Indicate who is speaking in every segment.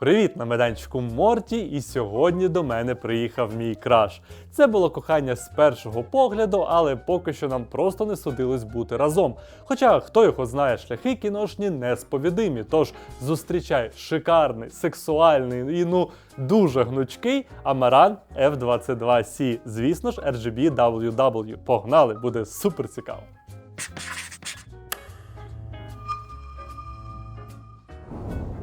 Speaker 1: Привіт на майданчику Морті, і сьогодні до мене приїхав мій краш. Це було кохання з першого погляду, але поки що нам просто не судилось бути разом. Хоча хто його знає, шляхи кіношні несповідимі. Тож зустрічай шикарний, сексуальний і ну дуже гнучкий Амаран F22C. Звісно ж, RGB. Погнали, буде супер цікаво.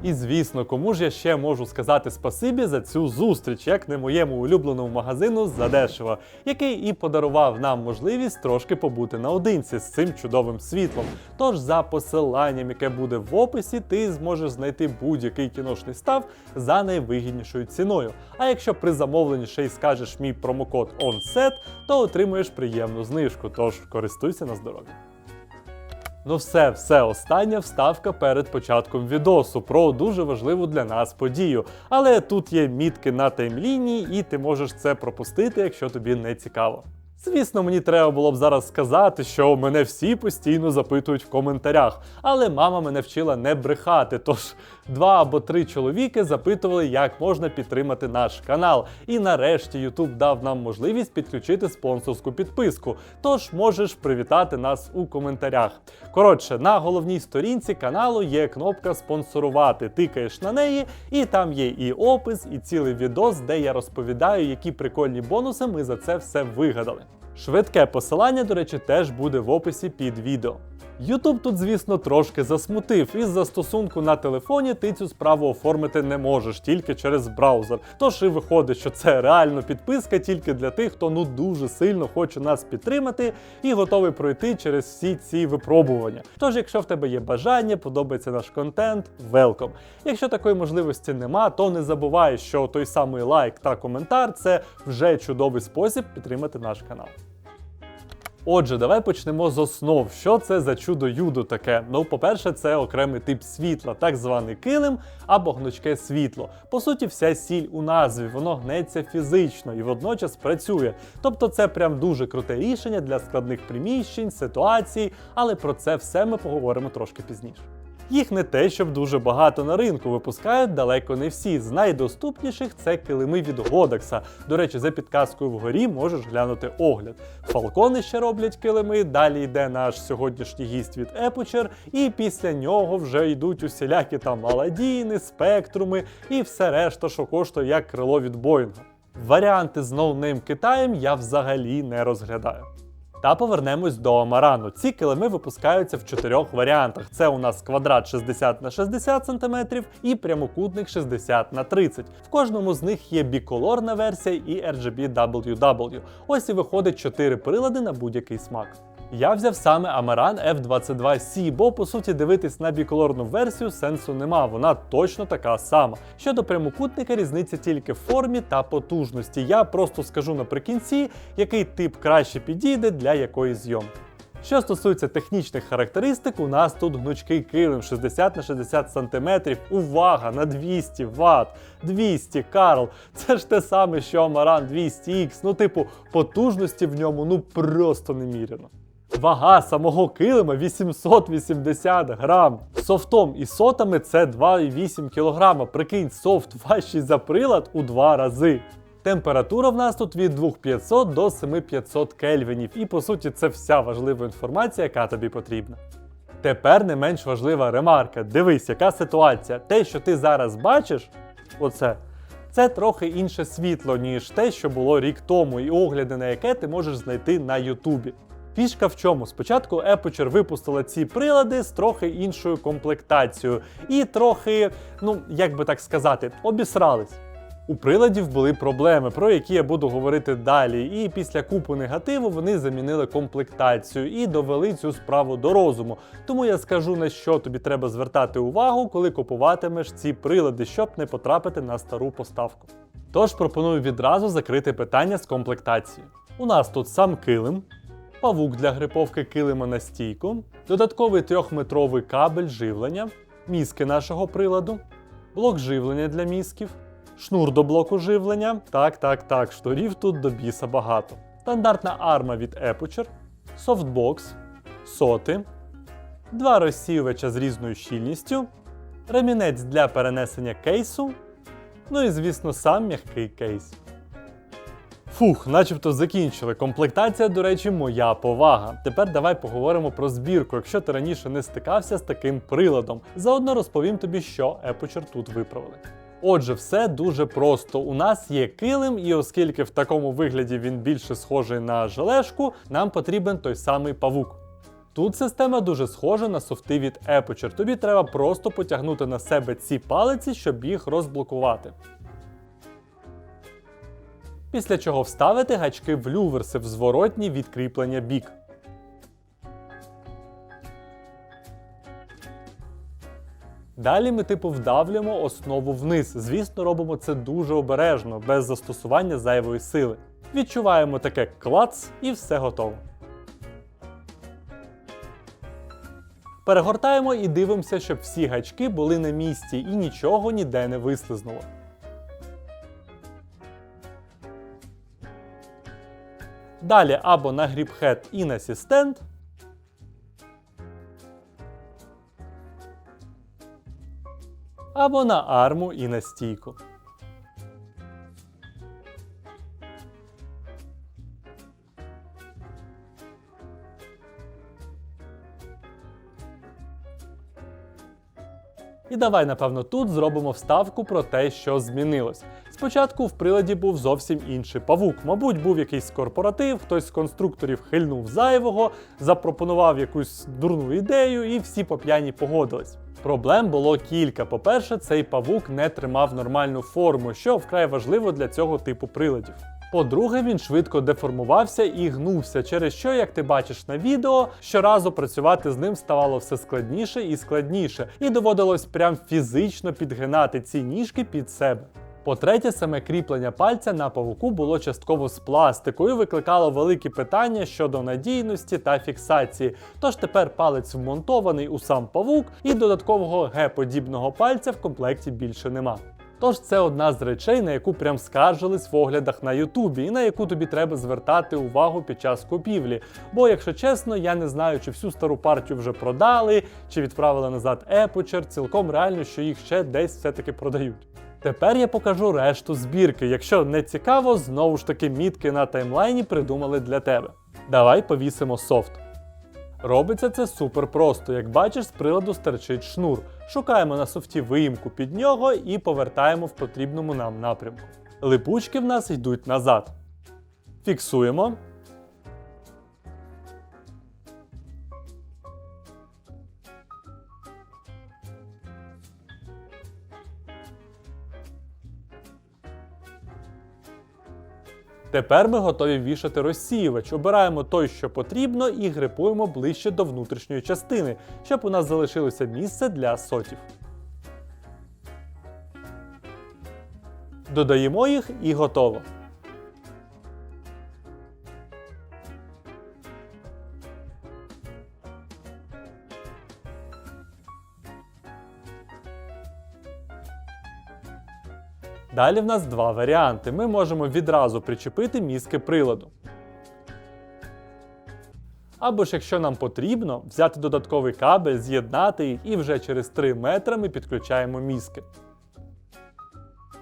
Speaker 1: І звісно, кому ж я ще можу сказати спасибі за цю зустріч, як не моєму улюбленому магазину задешево, який і подарував нам можливість трошки побути наодинці з цим чудовим світлом. Тож за посиланням, яке буде в описі, ти зможеш знайти будь-який кіношний став за найвигіднішою ціною. А якщо при замовленні ще й скажеш мій промокод ONSET, то отримуєш приємну знижку. Тож користуйся на здоров'я. Ну все, все, остання вставка перед початком відосу про дуже важливу для нас подію. Але тут є мітки на таймлінії, і ти можеш це пропустити, якщо тобі не цікаво. Звісно, мені треба було б зараз сказати, що мене всі постійно запитують в коментарях, але мама мене вчила не брехати. Тож два або три чоловіки запитували, як можна підтримати наш канал. І нарешті YouTube дав нам можливість підключити спонсорську підписку. Тож можеш привітати нас у коментарях. Коротше, на головній сторінці каналу є кнопка спонсорувати. Тикаєш на неї, і там є і опис, і цілий відос, де я розповідаю, які прикольні бонуси ми за це все вигадали. Швидке посилання, до речі, теж буде в описі під відео. YouTube тут, звісно, трошки засмутив. Із застосунку на телефоні ти цю справу оформити не можеш тільки через браузер. Тож і виходить, що це реально підписка тільки для тих, хто ну дуже сильно хоче нас підтримати і готовий пройти через всі ці випробування. Тож, якщо в тебе є бажання, подобається наш контент, велком. Якщо такої можливості нема, то не забувай, що той самий лайк та коментар це вже чудовий спосіб підтримати наш канал. Отже, давай почнемо з основ. Що це за чудо-юдо таке? Ну, по-перше, це окремий тип світла, так званий килим або гнучке світло. По суті, вся сіль у назві, воно гнеться фізично і водночас працює. Тобто це прям дуже круте рішення для складних приміщень, ситуацій, але про це все ми поговоримо трошки пізніше. Їх не те, щоб дуже багато на ринку випускають далеко не всі. З найдоступніших це килими від Годекса. До речі, за підказкою вгорі можеш глянути огляд. Фалкони ще роблять килими. Далі йде наш сьогоднішній гість від Епочер, і після нього вже йдуть усілякі там Аладдіни, спектруми і все решта, що коштує як крило від Боїнга. Варіанти з ноунейм Китаєм я взагалі не розглядаю. Та повернемось до Амарану. Ці килими випускаються в чотирьох варіантах. Це у нас квадрат 60 на 60 см і прямокутник 60 на 30 В кожному з них є біколорна версія і RGB WW. Ось і виходить 4 прилади на будь-який смак. Я взяв саме Amaran F22C, бо по суті дивитись на біколорну версію сенсу нема, вона точно така сама. Щодо прямокутника, різниця тільки в формі та потужності. Я просто скажу наприкінці, який тип краще підійде для якої зйомки. Що стосується технічних характеристик, у нас тут гнучкий килим 60 на 60 см. Увага на 200 Вт, 200 Карл. Це ж те саме, що Amaran 200X. Ну, типу, потужності в ньому ну просто неміряно. Вага самого килима 880 грам. Софтом і сотами це 2,8 кг. Прикинь, софт важчий за прилад у два рази. Температура в нас тут від 2500 до 7500 кельвінів, і по суті це вся важлива інформація, яка тобі потрібна. Тепер не менш важлива ремарка. Дивись, яка ситуація. Те, що ти зараз бачиш, оце, це трохи інше світло, ніж те, що було рік тому, і огляди на яке ти можеш знайти на Ютубі. Фішка в чому? Спочатку Aperture випустила ці прилади з трохи іншою комплектацією, і трохи, ну як би так сказати, обісрались. У приладів були проблеми, про які я буду говорити далі. І після купу негативу вони замінили комплектацію і довели цю справу до розуму. Тому я скажу на що тобі треба звертати увагу, коли купуватимеш ці прилади, щоб не потрапити на стару поставку. Тож пропоную відразу закрити питання з комплектацією. У нас тут сам килим, павук для гриповки килима на стійку, додатковий трьохметровий кабель живлення, мізки нашого приладу, блок живлення для мізків, шнур до блоку живлення. Так, так, так, шторів тут до біса багато. Стандартна арма від Aperture, софтбокс, соти, два розсіювача з різною щільністю, ремінець для перенесення кейсу, ну і, звісно, сам м'який кейс. Фух, начебто закінчили. Комплектація, до речі, моя повага. Тепер давай поговоримо про збірку, якщо ти раніше не стикався з таким приладом. Заодно розповім тобі, що Aperture тут виправили. Отже, все дуже просто. У нас є килим, і оскільки в такому вигляді він більше схожий на желешку, нам потрібен той самий павук. Тут система дуже схожа на софти від Aperture. Тобі треба просто потягнути на себе ці палиці, щоб їх розблокувати. Після чого вставити гачки в люверси в зворотні відкріплення бік. Далі ми типу вдавлюємо основу вниз. Звісно, робимо це дуже обережно, без застосування зайвої сили. Відчуваємо таке клац і все готово. Перегортаємо і дивимося, щоб всі гачки були на місці і нічого ніде не вислизнуло. Далі або на грібхед і на сістенд. Або на арму і на стійку. І давай, напевно, тут зробимо вставку про те, що змінилось. Спочатку в приладі був зовсім інший павук. Мабуть, був якийсь корпоратив, хтось з конструкторів хильнув зайвого, запропонував якусь дурну ідею, і всі по п'яні погодились. Проблем було кілька. По-перше, цей павук не тримав нормальну форму, що вкрай важливо для цього типу приладів. По-друге, він швидко деформувався і гнувся, через що, як ти бачиш на відео, щоразу працювати з ним ставало все складніше і складніше, і доводилось прям фізично підгинати ці ніжки під себе. По-третє, саме кріплення пальця на павуку було частково з пластику і викликало великі питання щодо надійності та фіксації. Тож тепер палець вмонтований у сам павук, і додаткового Г-подібного пальця в комплекті більше нема. Тож це одна з речей, на яку прям скаржились в оглядах на Ютубі, і на яку тобі треба звертати увагу під час купівлі. Бо, якщо чесно, я не знаю, чи всю стару партію вже продали, чи відправили назад Епочер, цілком реально, що їх ще десь все-таки продають. Тепер я покажу решту збірки. Якщо не цікаво, знову ж таки мітки на таймлайні придумали для тебе. Давай повісимо софт. Робиться це супер просто. Як бачиш, з приладу стерчить шнур. Шукаємо на софті виїмку під нього і повертаємо в потрібному нам напрямку. Липучки в нас йдуть назад. Фіксуємо. Тепер ми готові вішати розсіювач. Обираємо той, що потрібно, і грипуємо ближче до внутрішньої частини, щоб у нас залишилося місце для сотів. Додаємо їх і готово. Далі в нас два варіанти. Ми можемо відразу причепити мізки приладу. Або ж, якщо нам потрібно, взяти додатковий кабель, з'єднати їх і вже через 3 метри ми підключаємо мізки.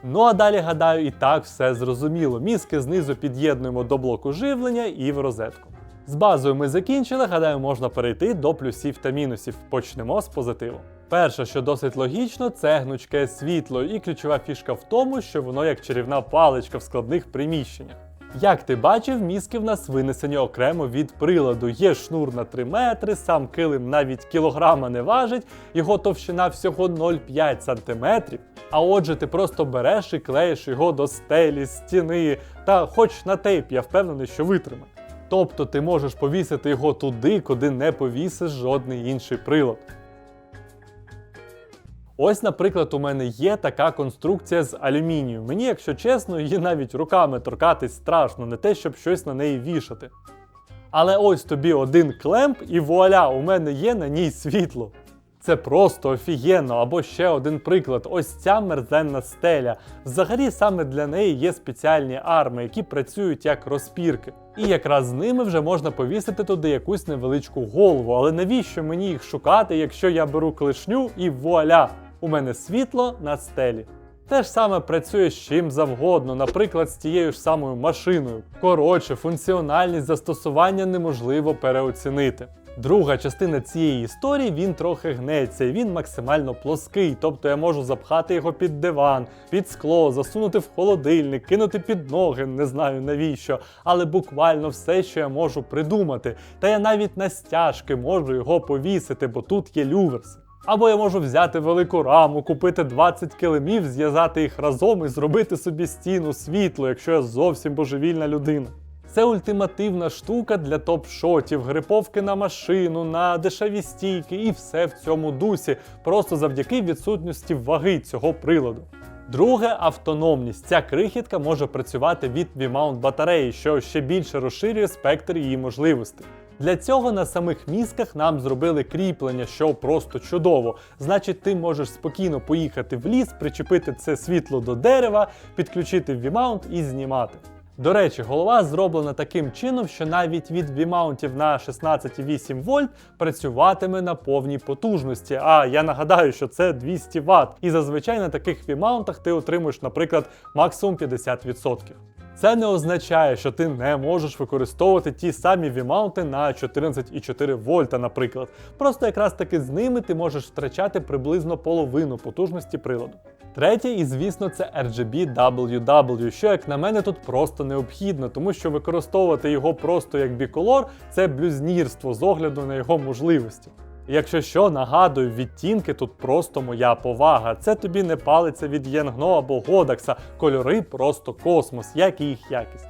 Speaker 1: Ну а далі, гадаю, і так все зрозуміло. Мізки знизу під'єднуємо до блоку живлення і в розетку. З базою ми закінчили, гадаю, можна перейти до плюсів та мінусів. Почнемо з позитиву. Перше, що досить логічно, це гнучке світло, і ключова фішка в тому, що воно як чарівна паличка в складних приміщеннях. Як ти бачив, мізки в нас винесені окремо від приладу. Є шнур на 3 метри, сам килим навіть кілограма не важить, його товщина всього 0,5 см. А отже, ти просто береш і клеїш його до стелі, стіни, та хоч на тейп, я впевнений, що витримає. Тобто ти можеш повісити його туди, куди не повісиш жодний інший прилад. Ось, наприклад, у мене є така конструкція з алюмінію. Мені, якщо чесно, її навіть руками торкатись страшно, не те, щоб щось на неї вішати. Але ось тобі один клемп, і вуаля, у мене є на ній світло. Це просто офігенно. Або ще один приклад: ось ця мерзенна стеля. Взагалі саме для неї є спеціальні арми, які працюють як розпірки. І якраз з ними вже можна повісити туди якусь невеличку голову. Але навіщо мені їх шукати, якщо я беру клешню і вуаля? У мене світло на стелі. Те ж саме працює з чим завгодно, наприклад, з тією ж самою машиною. Коротше, функціональність застосування неможливо переоцінити. Друга частина цієї історії він трохи гнеться, і він максимально плоский, тобто я можу запхати його під диван, під скло, засунути в холодильник, кинути під ноги, не знаю навіщо, але буквально все, що я можу придумати. Та я навіть на стяжки можу його повісити, бо тут є люверс. Або я можу взяти велику раму, купити 20 килимів, зв'язати їх разом і зробити собі стіну світло, якщо я зовсім божевільна людина. Це ультимативна штука для топ-шотів, гриповки на машину, на дешеві стійки і все в цьому дусі, просто завдяки відсутності ваги цього приладу. Друге автономність. Ця крихітка може працювати від V-mount батареї, що ще більше розширює спектр її можливостей. Для цього на самих мізках нам зробили кріплення, що просто чудово. Значить, ти можеш спокійно поїхати в ліс, причепити це світло до дерева, підключити V-mount і знімати. До речі, голова зроблена таким чином, що навіть від V-маунтів на 16,8 вольт працюватиме на повній потужності. А я нагадаю, що це 200 Вт. І зазвичай на таких V-маунтах ти отримуєш, наприклад, максимум 50%. Це не означає, що ти не можеш використовувати ті самі V-маунти на 14,4 вольта, наприклад. Просто якраз таки з ними ти можеш втрачати приблизно половину потужності приладу. Третє, і звісно, це RGB WW, що, як на мене, тут просто необхідно, тому що використовувати його просто як біколор це блюзнірство з огляду на його можливості. Якщо що, нагадую, відтінки тут просто моя повага. Це тобі не палиться від Єнгно або Годакса, кольори просто космос, як і їх якість.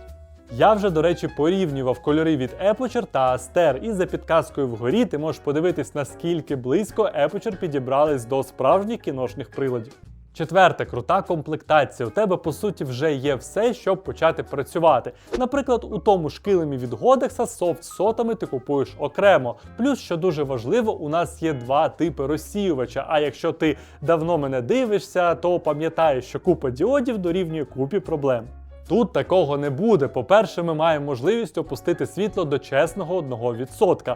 Speaker 1: Я вже, до речі, порівнював кольори від Aperture та Aster, і за підказкою вгорі ти можеш подивитись, наскільки близько Aperture підібрались до справжніх кіношних приладів. Четверте, крута комплектація. У тебе, по суті, вже є все, щоб почати працювати. Наприклад, у тому ж килимі від Годекса софт сотами ти купуєш окремо. Плюс, що дуже важливо, у нас є два типи розсіювача. А якщо ти давно мене дивишся, то пам'ятаєш, що купа діодів дорівнює купі проблем. Тут такого не буде. По-перше, ми маємо можливість опустити світло до чесного 1%.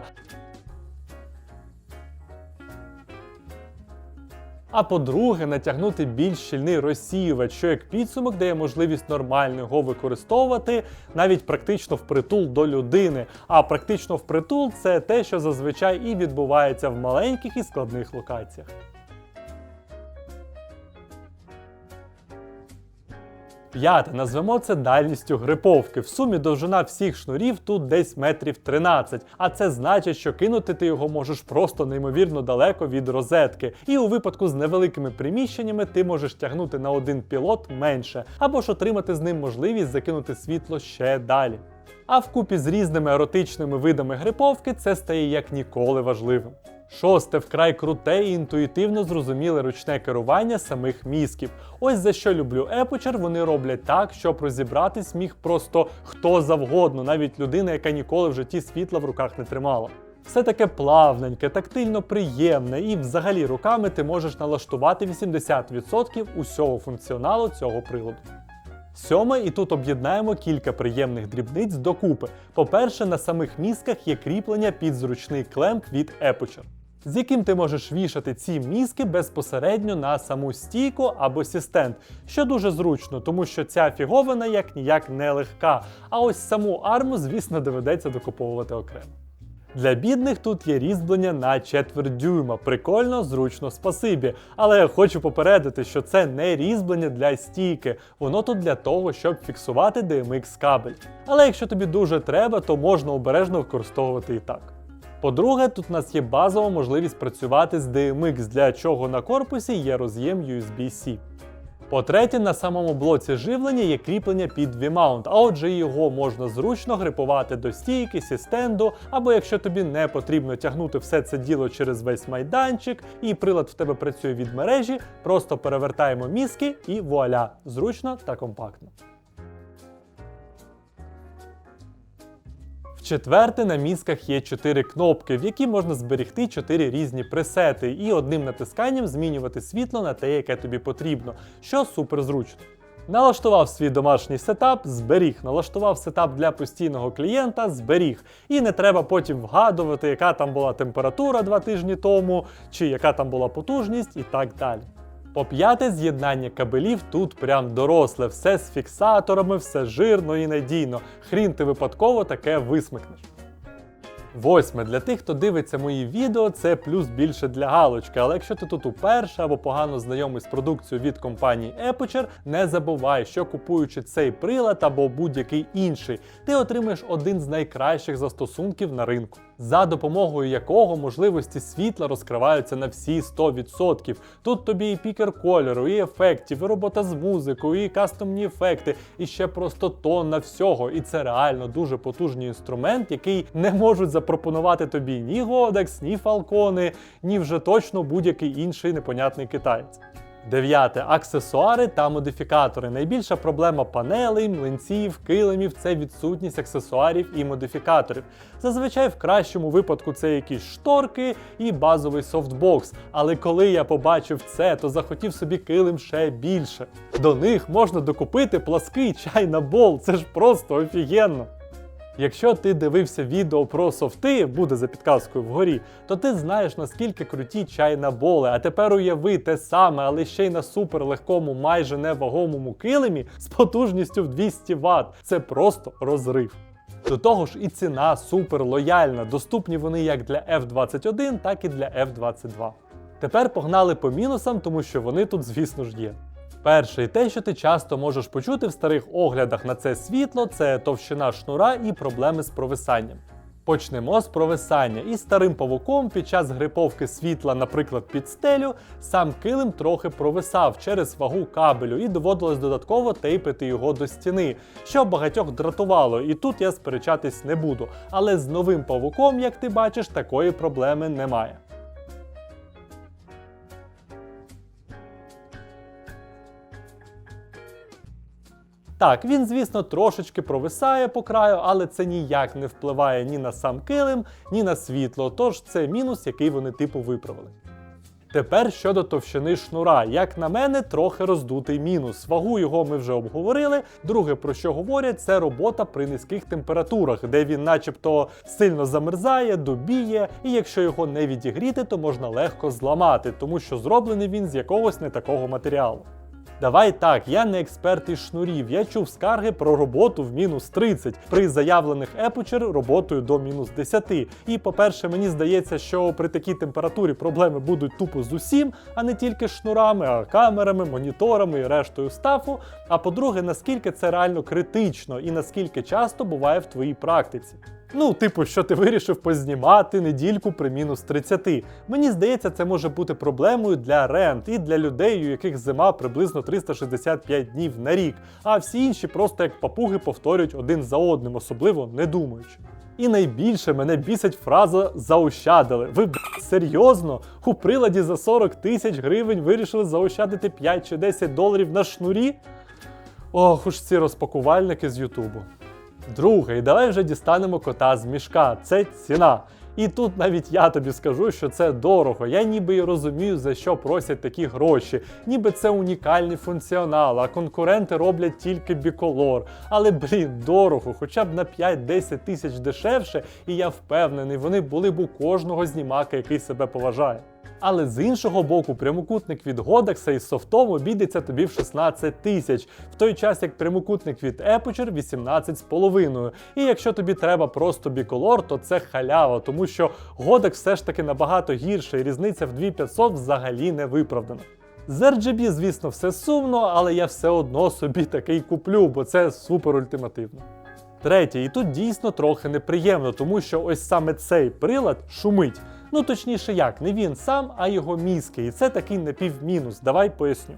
Speaker 1: А по-друге, натягнути більш щільний розсіювач, що як підсумок дає можливість нормально його використовувати навіть практично впритул до людини. А практично впритул це те, що зазвичай і відбувається в маленьких і складних локаціях. П'яте, назвемо це дальністю гриповки. В сумі довжина всіх шнурів тут десь метрів 13, а це значить, що кинути ти його можеш просто неймовірно далеко від розетки. І у випадку з невеликими приміщеннями ти можеш тягнути на один пілот менше, або ж отримати з ним можливість закинути світло ще далі. А вкупі з різними еротичними видами гриповки це стає як ніколи важливим. Шосте вкрай круте і інтуїтивно зрозуміле ручне керування самих мізків. Ось за що люблю Aperture, вони роблять так, щоб розібратись міг просто хто завгодно, навіть людина, яка ніколи в житті світла в руках не тримала. Все таке плавненьке, тактильно приємне, і взагалі руками ти можеш налаштувати 80% усього функціоналу цього приладу. Сьоме, і тут об'єднаємо кілька приємних дрібниць докупи. По-перше, на самих мізках є кріплення під зручний клемп від Aperture, з яким ти можеш вішати ці мізки безпосередньо на саму стійку або сістенд, що дуже зручно, тому що ця фіговина як ніяк не легка. А ось саму арму, звісно, доведеться докуповувати окремо. Для бідних тут є різьблення на четверть дюйма. Прикольно, зручно, спасибі. Але я хочу попередити, що це не різьблення для стійки, воно тут для того, щоб фіксувати DMX кабель. Але якщо тобі дуже треба, то можна обережно використовувати і так. По-друге, тут у нас є базова можливість працювати з DMX, для чого на корпусі є роз'єм USB-C. По-третє, на самому блоці живлення є кріплення під V-mount, а отже його можна зручно грипувати до стійки, зі стенду, або якщо тобі не потрібно тягнути все це діло через весь майданчик, і прилад в тебе працює від мережі, просто перевертаємо мізки і вуаля, зручно та компактно. Четверте, на мізках є 4 кнопки, в які можна зберегти 4 різні пресети, і одним натисканням змінювати світло на те, яке тобі потрібно, що супер зручно. Налаштував свій домашній сетап, зберіг, налаштував сетап для постійного клієнта, зберіг. І не треба потім вгадувати, яка там була температура два тижні тому, чи яка там була потужність і так далі. По п'яте, з'єднання кабелів тут прям доросле, все з фіксаторами, все жирно і надійно. Хрін ти випадково таке висмикнеш. Восьме для тих, хто дивиться мої відео, це плюс більше для галочки. Але якщо ти тут уперше або погано знайомий з продукцією від компанії Aperture, не забувай, що купуючи цей прилад або будь-який інший, ти отримаєш один з найкращих застосунків на ринку, за допомогою якого можливості світла розкриваються на всі 100%. Тут тобі і пікер кольору, і ефектів, і робота з музикою, і кастомні ефекти, і ще просто тонна всього. І це реально дуже потужний інструмент, який не можуть запропонувати тобі ні Godex, ні Falcone, ні вже точно будь-який інший непонятний китаєць. Дев'яте аксесуари та модифікатори. Найбільша проблема панелей, млинців, килимів це відсутність аксесуарів і модифікаторів. Зазвичай в кращому випадку це якісь шторки і базовий софтбокс. Але коли я побачив це, то захотів собі килим ще більше. До них можна докупити плаский чай на бол. Це ж просто офігенно. Якщо ти дивився відео про софти, буде за підказкою вгорі, то ти знаєш наскільки круті чайнаболи. А тепер уяви те саме, але ще й на суперлегкому, майже невагомому килимі з потужністю в 200 Вт. Це просто розрив. До того ж, і ціна супер лояльна. Доступні вони як для F21, так і для F22. Тепер погнали по мінусам, тому що вони тут, звісно ж, є. Перше, те, що ти часто можеш почути в старих оглядах на це світло, це товщина шнура і проблеми з провисанням. Почнемо з провисання. І старим павуком під час гриповки світла, наприклад, під стелю, сам килим трохи провисав через вагу кабелю і доводилось додатково тейпити його до стіни, що багатьох дратувало, і тут я сперечатись не буду. Але з новим павуком, як ти бачиш, такої проблеми немає. Так, він, звісно, трошечки провисає по краю, але це ніяк не впливає ні на сам килим, ні на світло. Тож це мінус, який вони типу виправили. Тепер щодо товщини шнура, як на мене, трохи роздутий мінус. Вагу його ми вже обговорили. Друге, про що говорять, це робота при низьких температурах, де він, начебто, сильно замерзає, добіє, і якщо його не відігріти, то можна легко зламати, тому що зроблений він з якогось не такого матеріалу. Давай так, я не експерт із шнурів. Я чув скарги про роботу в мінус 30 при заявлених Aperture роботою до мінус 10. І по-перше, мені здається, що при такій температурі проблеми будуть тупо з усім, а не тільки шнурами, а камерами, моніторами і рештою стафу. А по-друге, наскільки це реально критично і наскільки часто буває в твоїй практиці. Ну, типу, що ти вирішив познімати недільку при мінус 30. Мені здається, це може бути проблемою для рент і для людей, у яких зима приблизно 365 днів на рік, а всі інші просто як папуги повторюють один за одним, особливо не думаючи. І найбільше мене бісить фраза заощадили. Ви б, серйозно? У приладі за 40 тисяч гривень вирішили заощадити 5 чи 10 доларів на шнурі? Ох, уж ці розпакувальники з Ютубу. Друге, і давай вже дістанемо кота з мішка. Це ціна. І тут навіть я тобі скажу, що це дорого. Я ніби і розумію, за що просять такі гроші, ніби це унікальний функціонал, а конкуренти роблять тільки біколор. Але блін, дорого, хоча б на 5-10 тисяч дешевше, і я впевнений, вони були б у кожного знімака, який себе поважає. Але з іншого боку, прямокутник від Godex із софтом обійдеться тобі в 16 тисяч, в той час як прямокутник від Aperture 18,5. І якщо тобі треба просто біколор, то це халява, тому що Godex все ж таки набагато гірше, і різниця в 2500 взагалі не виправдана. З RGB, звісно, все сумно, але я все одно собі такий куплю, бо це супер ультимативно. Третє, і тут дійсно трохи неприємно, тому що ось саме цей прилад шумить. Ну точніше як, не він сам, а його мізки. І це такий напівмінус. Давай поясню.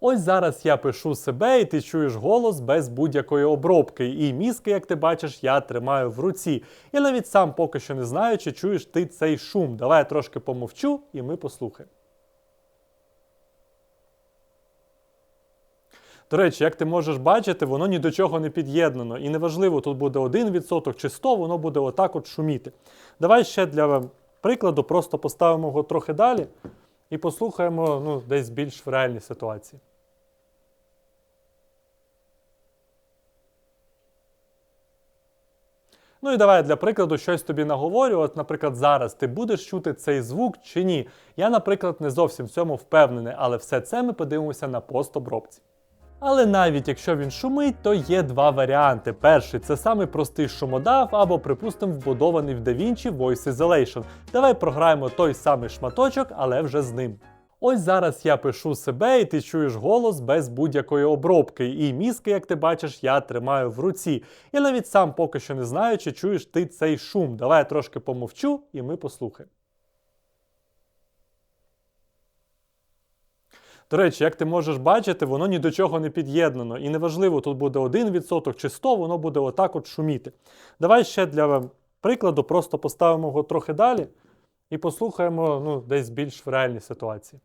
Speaker 1: Ось зараз я пишу себе, і ти чуєш голос без будь-якої обробки. І мізки, як ти бачиш, я тримаю в руці. Я навіть сам поки що не знаю, чи чуєш ти цей шум. Давай я трошки помовчу, і ми послухаємо. До речі, як ти можеш бачити, воно ні до чого не під'єднано. І неважливо, тут буде 1% чи 100, воно буде отак от шуміти. Давай ще для прикладу просто поставимо його трохи далі і послухаємо ну, десь більш в реальній ситуації. Ну і давай для прикладу щось тобі наговорю. От, наприклад, зараз ти будеш чути цей звук чи ні. Я, наприклад, не зовсім в цьому впевнений, але все це ми подивимося на постобробці. Але навіть якщо він шумить, то є два варіанти. Перший це самий простий шумодав, або, припустимо, вбудований в DaVinci Voice Isolation. Давай програємо той самий шматочок, але вже з ним. Ось зараз я пишу себе, і ти чуєш голос без будь-якої обробки. І мізки, як ти бачиш, я тримаю в руці. Я навіть сам поки що не знаю, чи чуєш ти цей шум. Давай я трошки помовчу, і ми послухаємо. До речі, як ти можеш бачити, воно ні до чого не під'єднано. І неважливо, тут буде 1% чи 100, воно буде отак от шуміти. Давай ще для прикладу просто поставимо його трохи далі і послухаємо ну, десь більш в реальній ситуації.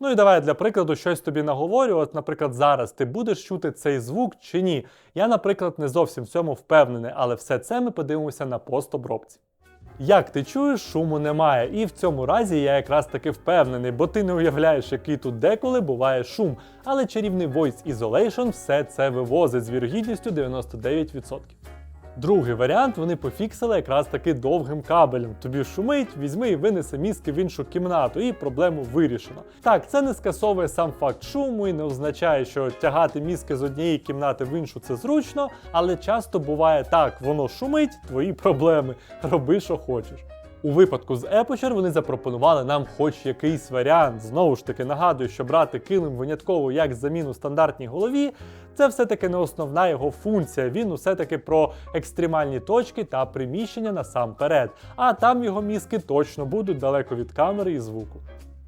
Speaker 1: Ну і давай для прикладу щось тобі наговорю. От, наприклад, зараз ти будеш чути цей звук чи ні. Я, наприклад, не зовсім в цьому впевнений, але все це ми подивимося на постобробці. Як ти чуєш, шуму немає, і в цьому разі я якраз таки впевнений, бо ти не уявляєш, який тут деколи буває шум. Але чарівний Voice Isolation все це вивозить з вірогідністю 99%. Другий варіант вони пофіксили якраз таки довгим кабелем. Тобі шумить, візьми і винеси мізки в іншу кімнату, і проблему вирішено. Так, це не скасовує сам факт шуму і не означає, що тягати мізки з однієї кімнати в іншу це зручно, але часто буває так, воно шумить, твої проблеми. Роби, що хочеш. У випадку з Aperture вони запропонували нам хоч якийсь варіант. Знову ж таки, нагадую, що брати килим винятково як заміну стандартній голові, це все-таки не основна його функція. Він усе-таки про екстремальні точки та приміщення насамперед. А там його мізки точно будуть далеко від камери і звуку.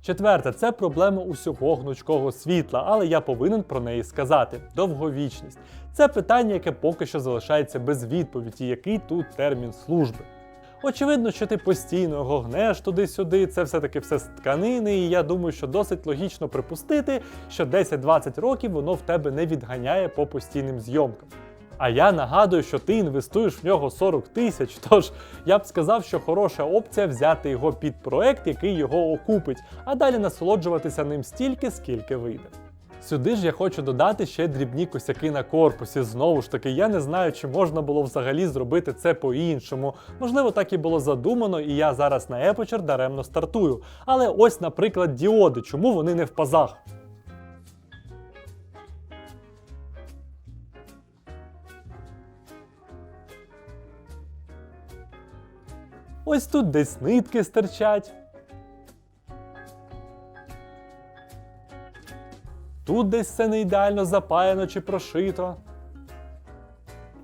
Speaker 1: Четверте, це проблема усього гнучкого світла, але я повинен про неї сказати: довговічність. Це питання, яке поки що залишається без відповіді, який тут термін служби. Очевидно, що ти постійно його гнеш туди-сюди, це все-таки все з тканини, і я думаю, що досить логічно припустити, що 10-20 років воно в тебе не відганяє по постійним зйомкам. А я нагадую, що ти інвестуєш в нього 40 тисяч, тож я б сказав, що хороша опція взяти його під проект, який його окупить, а далі насолоджуватися ним стільки, скільки вийде. Сюди ж я хочу додати ще дрібні косяки на корпусі. Знову ж таки, я не знаю, чи можна було взагалі зробити це по-іншому. Можливо, так і було задумано, і я зараз на Aperture даремно стартую. Але ось, наприклад, діоди, чому вони не в пазах? Ось тут десь нитки стирчать. Тут десь все не ідеально запаяно чи прошито.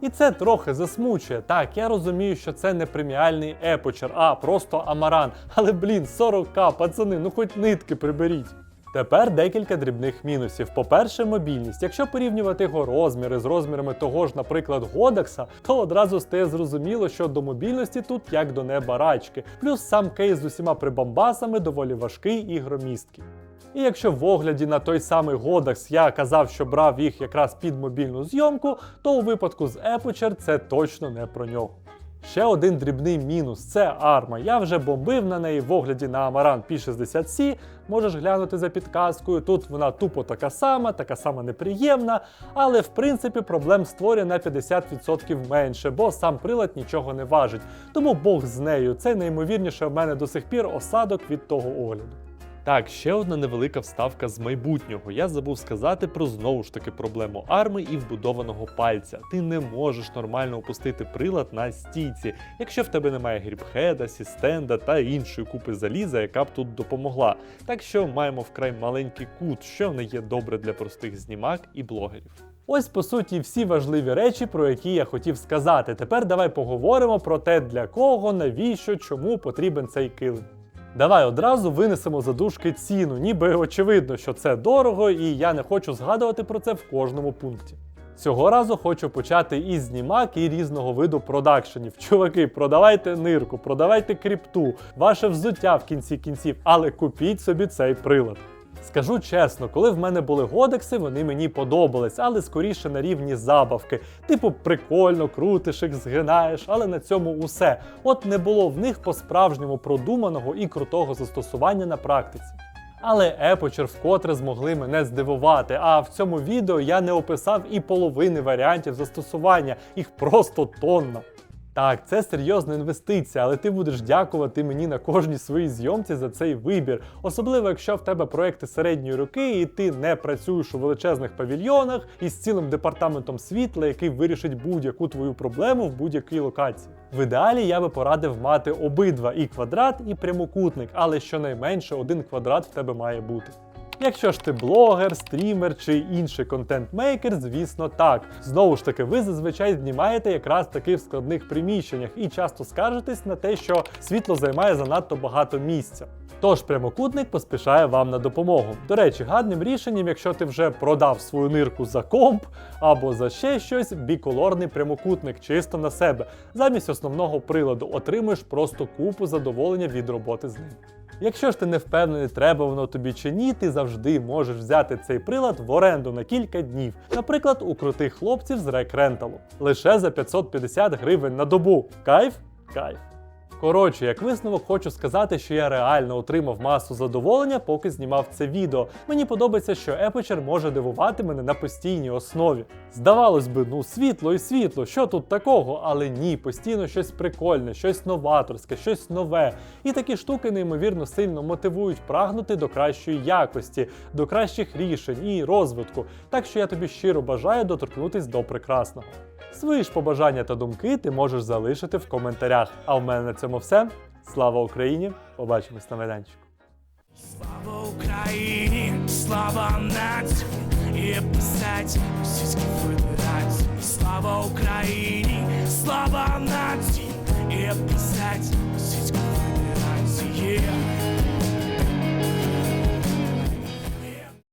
Speaker 1: І це трохи засмучує. Так, я розумію, що це не преміальний епочер, а просто амаран. Але блін, 40к, пацани, ну хоч нитки приберіть. Тепер декілька дрібних мінусів. По-перше, мобільність. Якщо порівнювати його розміри з розмірами того ж, наприклад, Годекса, то одразу стає зрозуміло, що до мобільності тут як до неба рачки. Плюс сам кейс з усіма прибамбасами доволі важкий і громісткий. І якщо в огляді на той самий Godax я казав, що брав їх якраз під мобільну зйомку, то у випадку з Aperture це точно не про нього. Ще один дрібний мінус це арма. Я вже бомбив на неї в огляді на Amaran P60C. Можеш глянути за підказкою. Тут вона тупо така сама, така сама неприємна, але в принципі проблем створює на 50% менше, бо сам прилад нічого не важить. Тому Бог з нею. Це неймовірніше в мене до сих пір осадок від того огляду. Так, ще одна невелика вставка з майбутнього. Я забув сказати про знову ж таки проблему арми і вбудованого пальця. Ти не можеш нормально опустити прилад на стійці, якщо в тебе немає гріпхеда, сістенда та іншої купи заліза, яка б тут допомогла. Так що маємо вкрай маленький кут, що не є добре для простих знімак і блогерів. Ось по суті всі важливі речі, про які я хотів сказати. Тепер давай поговоримо про те, для кого, навіщо, чому потрібен цей килим. Давай одразу винесемо за дужки ціну, ніби очевидно, що це дорого, і я не хочу згадувати про це в кожному пункті. Цього разу хочу почати із знімак і різного виду продакшенів. Чуваки, продавайте нирку, продавайте кріпту, ваше взуття в кінці кінців, але купіть собі цей прилад. Скажу чесно, коли в мене були годекси, вони мені подобались, але скоріше на рівні забавки. Типу, прикольно, крутиш їх, згинаєш, але на цьому усе. От не було в них по-справжньому продуманого і крутого застосування на практиці. Але Епочер вкотре змогли мене здивувати. А в цьому відео я не описав і половини варіантів застосування, їх просто тонна. Так, це серйозна інвестиція, але ти будеш дякувати мені на кожній своїй зйомці за цей вибір. Особливо, якщо в тебе проекти середньої руки, і ти не працюєш у величезних павільйонах із цілим департаментом світла, який вирішить будь-яку твою проблему в будь-якій локації. В ідеалі я би порадив мати обидва і квадрат, і прямокутник, але щонайменше один квадрат в тебе має бути. Якщо ж ти блогер, стрімер чи інший контент-мейкер, звісно так. Знову ж таки, ви зазвичай знімаєте якраз таки в складних приміщеннях і часто скаржитесь на те, що світло займає занадто багато місця. Тож прямокутник поспішає вам на допомогу. До речі, гарним рішенням, якщо ти вже продав свою нирку за комп або за ще щось, біколорний прямокутник чисто на себе. Замість основного приладу отримуєш просто купу задоволення від роботи з ним. Якщо ж ти не впевнений, треба воно тобі чи ні, ти завжди можеш взяти цей прилад в оренду на кілька днів, наприклад, у крутих хлопців з рекренталу. Лише за 550 гривень на добу. Кайф? Кайф. Коротше, як висновок, хочу сказати, що я реально отримав масу задоволення, поки знімав це відео. Мені подобається, що Епочер може дивувати мене на постійній основі. Здавалось би, ну світло і світло, що тут такого? Але ні, постійно щось прикольне, щось новаторське, щось нове. І такі штуки неймовірно сильно мотивують прагнути до кращої якості, до кращих рішень і розвитку. Так що я тобі щиро бажаю доторкнутись до прекрасного. Свої ж побажання та думки ти можеш залишити в коментарях. А в мене на цьому все. Слава Україні! Побачимось на майданчику.
Speaker 2: Слава Україні, слава нації і писать Російській Федерації. Слава Україні, слава нації і писать Російській Федерації.